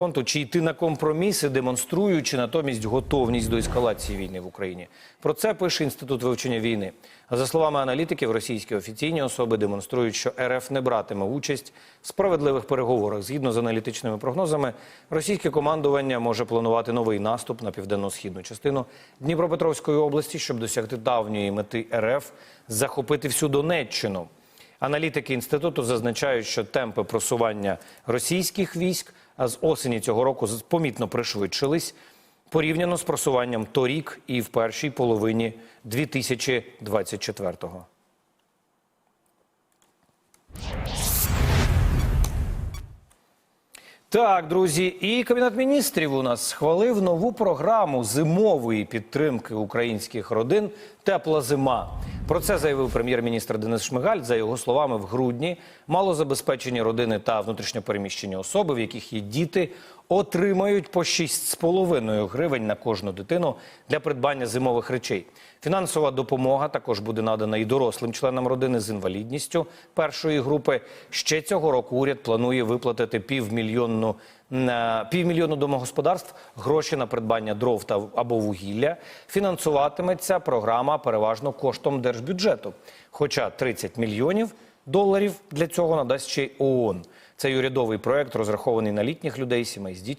фронту чи йти на компроміси, демонструючи натомість готовність до ескалації війни в Україні. Про це пише інститут вивчення війни. За словами аналітиків, російські офіційні особи демонструють, що РФ не братиме участь в справедливих переговорах. Згідно з аналітичними прогнозами, російське командування може планувати новий наступ на південно-східну частину Дніпропетровської області, щоб досягти давньої мети РФ захопити всю Донеччину. Аналітики інституту зазначають, що темпи просування російських військ з осені цього року помітно пришвидшились порівняно з просуванням торік і в першій половині 2024-го. Так, друзі, і кабінет міністрів у нас схвалив нову програму зимової підтримки українських родин Тепла зима. Про це заявив прем'єр-міністр Денис Шмигаль. За його словами, в грудні малозабезпечені родини та внутрішньопереміщені особи, в яких є діти, отримають по 6,5 гривень на кожну дитину для придбання зимових речей. Фінансова допомога також буде надана і дорослим членам родини з інвалідністю першої групи. Ще цього року уряд планує виплатити півмільйонну на півмільйону домогосподарств гроші на придбання дров та або вугілля. Фінансуватиметься програма переважно коштом держбюджету. Хоча 30 мільйонів доларів для цього надасть ще й ООН. Цей урядовий проект розрахований на літніх людей, сімей з дітьми.